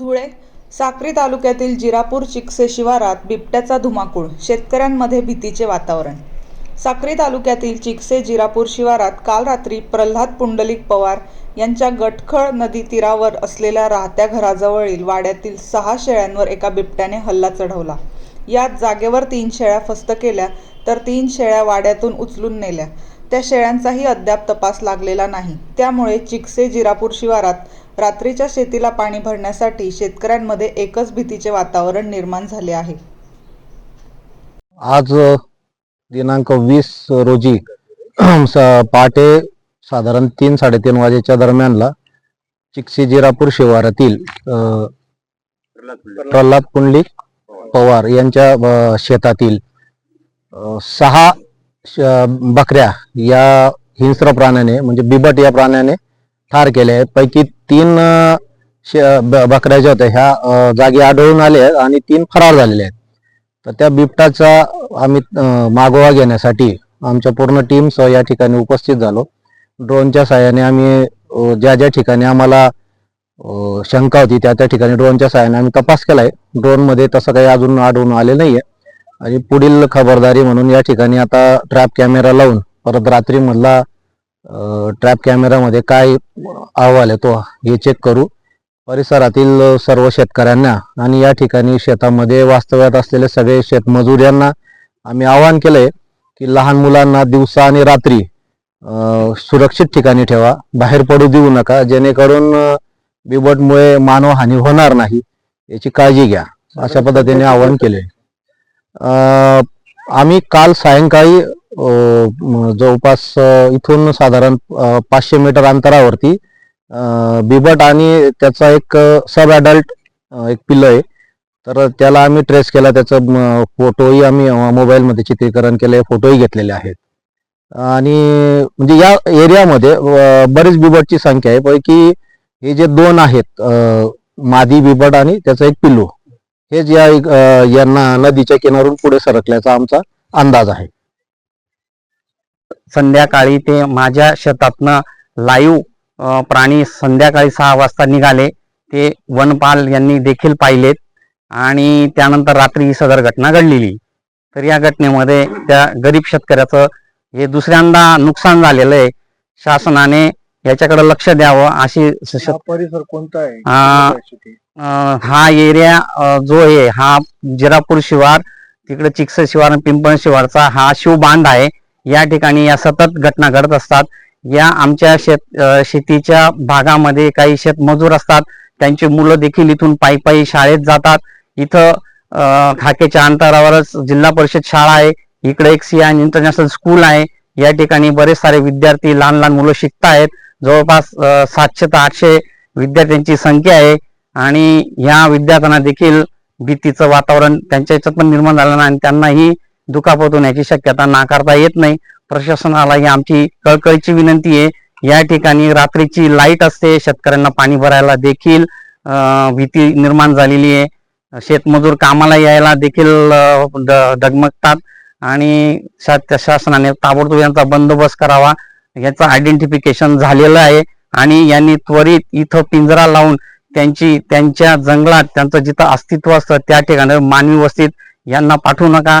धुळे साक्री तालुक्यातील जिरापूर चिकसे शिवारात बिबट्याचा धुमाकूळ शेतकऱ्यांमध्ये भीतीचे वातावरण. साक्री तालुक्यातील चिकसे जिरापूर शिवारात काल रात्री प्रल्हाद पुंडलिक पवार यांच्या गटखळ नदी तीरावर असलेल्या राहत्या घराजवळील वाड्यातील सहा शेळ्यांवर एका बिबट्याने हल्ला चढवला. यात जागेवर तीन शेळ्या फस्त केल्या तर तीन शेळ्या वाड्यातून उचलून नेल्या. त्या शेळ्यांचाही अद्याप तपास लागलेला नाही. त्यामुळे चिकसे जिरापूर शिवारात रात्रीच्या शेतीला पाणी भरण्यासाठी शेतकऱ्यांमध्ये एकच भीतीचे वातावरण निर्माण झाले आहे. आज दिनांक वीस रोजी पहाटे साधारण तीन साडेतीन वाजेच्या दरम्यानला चिक्सी जिरापूर शिवारातील प्रल्हाद पुंडलिक पवार यांच्या शेतातील सहा श- बकऱ्या या हिंस्र प्राण्याने म्हणजे बिबट या प्राण्याने ठार केले आहेत. पैकी तीन ब- बकऱ्या ज्या होत्या ह्या जागी आढळून आल्या आहेत आणि तीन फरार झालेल्या आहेत. तर त्या बिबटाचा आम्ही मागोवा घेण्यासाठी आमच्या पूर्ण टीमसह या ठिकाणी उपस्थित झालो. ड्रोनच्या सहाय्याने आम्ही ज्या ज्या ठिकाणी आम्हाला शंका होती त्या त्या ठिकाणी ड्रोनच्या साहाय्याने आम्ही तपास केलाय. ड्रोनमध्ये तसं काही अजून आढळून आले नाहीये. आणि पुढील खबरदारी म्हणून या ठिकाणी आता ट्रॅप कॅमेरा लावून परत रात्रीमधला ट्रॅप कॅमेरामध्ये काय अहवाल आहे तो हे चेक करू. परिसरातील सर्व शेतकऱ्यांना आणि या ठिकाणी शेतामध्ये वास्तव्यात असलेले सगळे शेतमजूर यांना आम्ही आवाहन केलंय की लहान मुलांना दिवसा आणि रात्री सुरक्षित ठिकाणी ठेवा. बाहेर पडू देऊ नका. जेणेकरून अ, बिबटमुळे मानवहानी होणार नाही. याची काळजी घ्या. अशा पद्धतीने आवाहन केले आम्ही काल सायंकाळी जवळपास इथून साधारण पाचशे मीटर अंतरावरती बिबट आणि त्याचा एक सब अडल्ट एक पिल्ल आहे. तर त्याला आम्ही ट्रेस केला त्याचं फोटोही आम्ही मोबाईलमध्ये चित्रीकरण केले फोटोही घेतलेले आहेत. आणि म्हणजे या एरियामध्ये बरीच बिबटची संख्या आहे. पैकी हे जे दोन आहेत मादी बिबट आणि त्याचं एक पिल्लू. हेच या यांना नदीच्या किनारून पुढे सरकल्याचा आमचा अंदाज आहे. संध्याकाळी ते माझ्या शेतातनं लाईव्ह प्राणी संध्याकाळी सहा वाजता निघाले. ते वनपाल यांनी देखील पाहिलेत आणि त्यानंतर रात्री ही सदर घटना घडलेली. तर या घटनेमध्ये त्या गरीब शेतकऱ्याचं हे दुसऱ्यांदा नुकसान झालेलं आहे. शासनाने याच्याकडे लक्ष द्यावं अशी परिसर कोणता आहे? हा एरिया जो आहे हा जिरापूर शिवार तिकडे चिकस शिवार आणि पिंपळ शिवारचा हा शिवबांध आहे. या ठिकाणी या सतत घटना घडत असतात. या आमच्या शेत शेतीच्या भागामध्ये काही शेतमजूर असतात. त्यांची मुलं देखील इथून पायी पायी शाळेत जातात. इथं खाकेच्या अंतरावरच जिल्हा परिषद शाळा आहे. इकडे एक सियान इंटरनॅशनल स्कूल आहे. या ठिकाणी बरेच सारे विद्यार्थी लहान लहान मुलं शिकतायत. जवळपास सातशे ते आठशे विद्यार्थ्यांची संख्या आहे. आणि ह्या विद्यार्थ्यांना देखील भीतीचं वातावरण त्यांच्या याच्यात पण निर्माण झालं नाही आणि त्यांनाही दुखापत होण्याची शक्यता नाकारता येत नाही. प्रशासनाला ही आमची कळकळीची विनंती आहे. या ठिकाणी रात्रीची लाइट असते. शेतकऱ्यांना पाणी भरायला देखील भीती निर्माण झालेली आहे. शेतमजूर कामाला यायला देखील डगमगतात आणि शासनाने ताबडतोब यांचा बंदोबस्त करावा. याचं आयडेंटिफिकेशन झालेलं आहे. आणि यांनी त्वरित इथं पिंजरा लावून त्यांची त्यांच्या जंगलात त्यांचं जिथं अस्तित्व असतं त्या ठिकाणी मानवी वस्तीत यांना पाठवू नका.